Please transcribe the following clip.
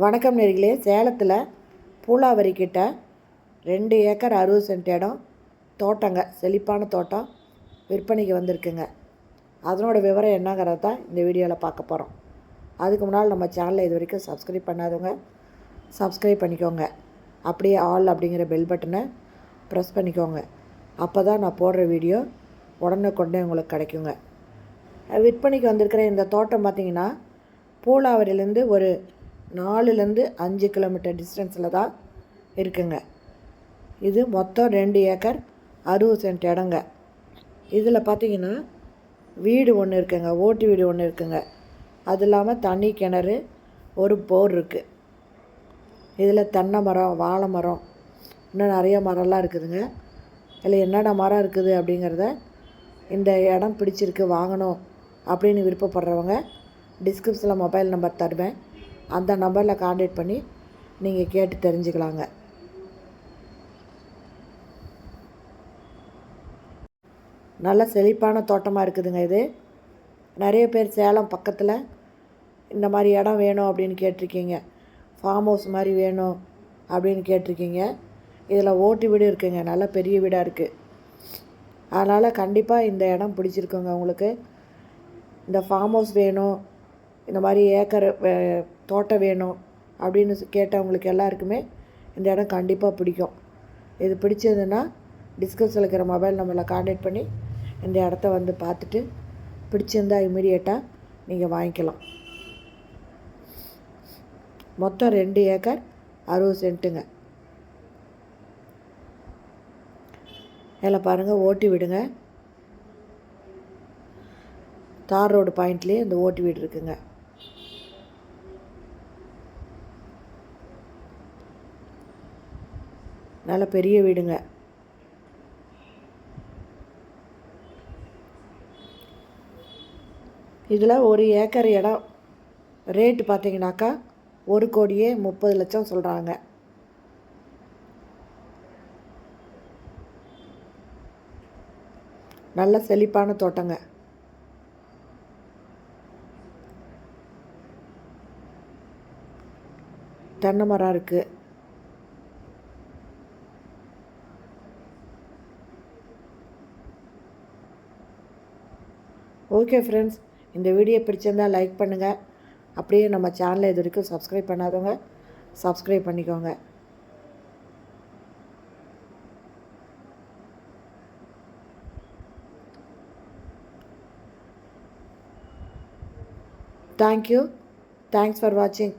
வணக்கம் நேர்களே சேலத்தில் பூலாவரி கிட்ட ரெண்டு ஏக்கர் அறுபது சென்ட் இடம் தோட்டங்க செழிப்பான தோட்டம் விற்பனைக்கு வந்திருக்குங்க. அதனோட விவரம் என்னங்கிறத தான் இந்த வீடியோவில் பார்க்க போகிறோம் அதுக்கு முன்னால் நம்ம சேனலை இது வரைக்கும் சப்ஸ்கிரைப் பண்ணாதவங்க சப்ஸ்கிரைப் பண்ணிக்கோங்க. அப்படியே ஆல் அப்படிங்கிற பெல் பட்டனை ப்ரெஸ் பண்ணிக்கோங்க. அப்போ தான் நான் போடுற வீடியோ உடனுக்குடனே உங்களுக்கு கிடைக்குங்க. விற்பனைக்கு வந்திருக்கிற இந்த தோட்டம் பார்த்திங்கன்னா பூலாவரிலேருந்து ஒரு நாலுலேருந்து அஞ்சு கிலோமீட்டர் டிஸ்டன்ஸில் தான் இருக்குங்க. இது மொத்தம் ரெண்டு ஏக்கர் அறுபது சென்ட் இடங்க. இதில் பார்த்தீங்கன்னா வீடு ஒன்று இருக்குங்க ஓட்டு வீடு ஒன்று இருக்குங்க. அது இல்லாமல் தண்ணி கிணறு ஒரு போர் இருக்குது இதில் தென்னை மரம் வாழை மரம் இன்னும் நிறைய மரம்லாம் இருக்குதுங்க. இதில் என்னென்ன மரம் இருக்குது அப்படிங்கிறத இந்த இடம் பிடிச்சிருக்கு வாங்கணும் அப்படின்னு விருப்பப்படுறவங்க டிஸ்கிரிப்ஷனில் மொபைல் நம்பர் தருவேன். அந்த நம்பரில் காண்டாக்ட் பண்ணி நீங்கள் கேட்டு தெரிஞ்சுக்கலாங்க. நல்ல செழிப்பான தோட்டமாக இருக்குதுங்க இது. நிறைய பேர் சேலம் பக்கத்தில் இந்த மாதிரி இடம் வேணும் அப்படின்னு கேட்டிருக்கீங்க. ஃபார்ம் ஹவுஸ் மாதிரி வேணும் அப்படின்னு கேட்டிருக்கீங்க. இதில் ஓட்டு வீடு இருக்குங்க. நல்ல பெரிய வீடாக இருக்குது அதனால் கண்டிப்பாக இந்த இடம் பிடிச்சிருக்குங்க உங்களுக்கு. இந்த ஃபார்ம் ஹவுஸ் வேணும். இந்த மாதிரி ஏக்கர் தோட்டம் வேணும் அப்படின்னு கேட்டவங்களுக்கு எல்லாருக்குமே இந்த இடம் கண்டிப்பாக பிடிக்கும். இது பிடிச்சதுன்னா டிஸ்கஸில் இருக்கிற மொபைல் நம்மளை காண்டாக்ட் பண்ணி இந்த இடத்த வந்து பார்த்துட்டு பிடிச்சிருந்தா இமீடியட்டாக நீங்கள் வாங்கிக்கலாம். மொத்தம் ரெண்டு ஏக்கர் அறுபது சென்ட்டுங்க. இதில் பாருங்கள் ஓட்டி விடுங்க. தார் ரோடு பாயிண்ட்லேயே இந்த ஓட்டு வீடு இருக்குங்க. நல்ல பெரிய வீடுங்க. இதில் ஒரு ஏக்கர் இடம். ரேட்டு பார்த்தீங்கன்னாக்கா ஒரு கோடியே முப்பது லட்சம் சொல்கிறாங்க நல்ல செழிப்பான தோட்டங்க. தென்னை மரம் இருக்குது ஓகே ஃப்ரெண்ட்ஸ் இந்த வீடியோ பிடிச்சிருந்தா லைக் பண்ணுங்கள் அப்படியே நம்ம சேனலை இது வரைக்கும் சப்ஸ்கிரைப் பண்ணாதவங்க சப்ஸ்கிரைப் பண்ணிக்கோங்க. தேங்க்யூ தேங்க்ஸ் ஃபார் வாட்சிங்